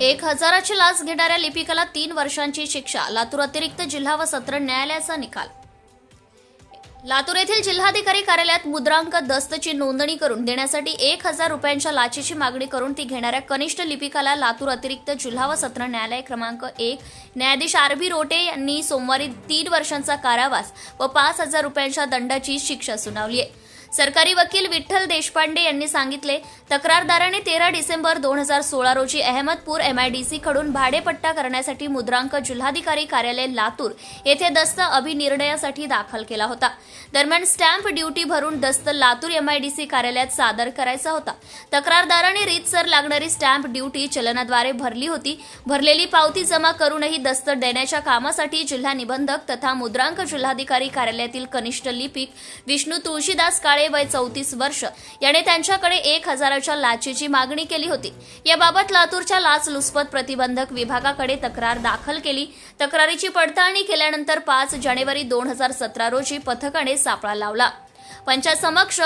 एक हजाराची लाच घेणाऱ्या लिपिकाला तीन वर्षांची शिक्षा लातूर अतिरिक्त जिल्हा व सत्र न्यायालयाचा निकाल. लातूर येथील जिल्हाधिकारी कार्यालयात मुद्रांक दस्तची नोंदणी करून देण्यासाठी एक हजार रुपयांच्या लाचेची मागणी करून ती घेणाऱ्या कनिष्ठ लिपिकाला लातूर अतिरिक्त जिल्हा व सत्र न्यायालय क्रमांक एक न्यायाधीश आर बी रोटे यांनी सोमवारी तीन वर्षांचा कारावास व पाच हजार रुपयांच्या दंडाची शिक्षा सुनावली आहे. सरकारी वकील विठ्ठल देशपांडे यांनी सांगितले तक्रारदाराने तेरा डिसेंबर दोन हजार सोळा रोजी अहमदपूर एमआयडीसी कडून भाडेपट्टा करण्यासाठी मुद्रांक जिल्हाधिकारी कार्यालय लातूर येथे दस्त अभिनिर्णयासाठी दाखल केला होता. दरम्यान स्टॅम्प ड्युटी भरून दस्त लातूर एमआयडीसी कार्यालयात सादर करायचा होता. तक्रारदाराने रीतसर लागणारी स्टॅम्प ड्युटी चलनाद्वारे भरली होती. भरलेली पावती जमा करूनही दस्त देण्याच्या कामासाठी जिल्हा निबंधक तथा मुद्रांक जिल्हाधिकारी कार्यालयातील कनिष्ठ लिपिक विष्णू तुळशीदास काळे वय चौतीस वर्ष. याने त्यांच्याकडे एक हजाराच्या लाचेची मागणी केली होती. याबाबत लातूरच्या लाच लुचपत प्रतिबंधक विभागाकडे तक्रार दाखल केली. तक्रारीची पडताळणी केल्यानंतर पाच जानेवारी दोन हजार सतरा रोजी पथकाने सापळा लावला. पंचासमक्ष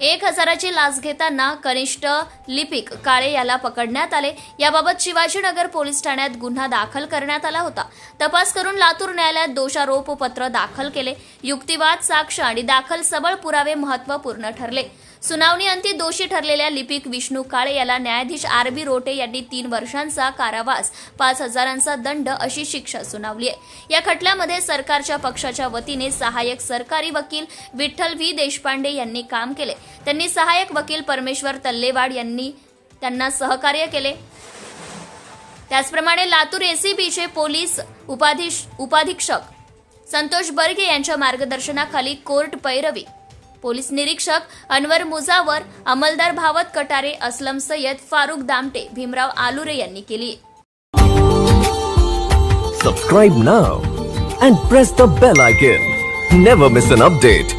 एक हजाराची लाच घेताना कनिष्ठ लिपिक काळे याला पकडण्यात आले. याबाबत शिवाजीनगर पोलीस ठाण्यात गुन्हा दाखल करण्यात आला होता. तपास करून लातूर न्यायालयात दोषारोप पत्र दाखल केले. युक्तिवाद साक्ष आणि दाखल सबळ पुरावे महत्त्वपूर्ण ठरले. सुनावणी अंती दोषी ठरलेल्या लिपिक विष्णू काळे याला न्यायाधीश आर बी रोटे यांनी तीन वर्षांचा कारावास पाच हजारांचा दंड अशी शिक्षा सुनावली आहे. या खटल्यामध्ये सरकारच्या पक्षाच्या वतीने सहाय्यक सरकारी वकील विठ्ठल व्ही. देशपांडे यांनी काम केले. त्यांनी सहाय्यक वकील परमेश्वर तल्लेवाड यांनी त्यांना सहकार्य केले. त्याचप्रमाणे लातूर एसीबीचे पोलीस उपाधीश उपाधीक्षक संतोष बर्गे यांच्या मार्गदर्शनाखाली कोर्ट पैरवी पोलीस निरीक्षक अनवर मुजावर अंमलदार भावत कटारे असलम सय्यद फारुख दामटे भीमराव आलुरे यांनी केली. Subscribe now and press the bell icon never miss an update